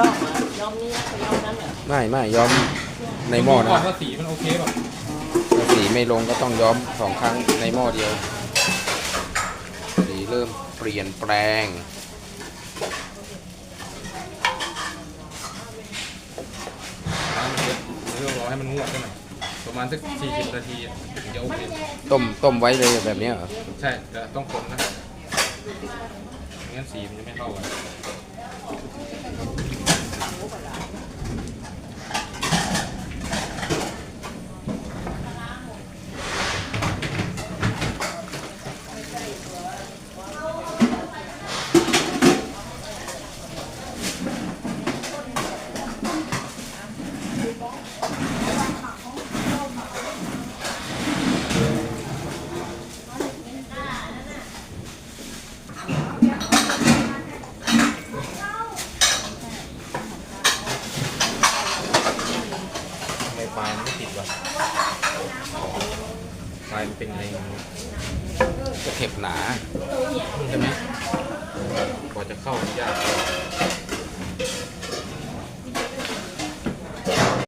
ย้อมเหรอย้อมนี้ไปย้อมนั้นเหรอไม่ไม่ย้อมในหม้อก่อนนะว่าสีมันโอเคป่ะถ้าสีไม่ลงก็ต้องย้อมสองครั้งในหม้อเดียว สีเริ่มเปลี่ยนแปลงน้ำมันเยอะเดี๋ยวรอให้มันงวดกันหน่อยประมาณสักสี่สิบนาทีถึงจะโอเค ต้มต้มไว้เลยแบบเนี้ยเหรอใช่แต่ต้องคนนะไม่งั้นสีมันจะไม่เข้ากัน ทำไมปลายมันไม่ติดวะป ลายมันเป็นอะไรจะเข็บหนาใช่ไหมกว่าจะเข้ายาก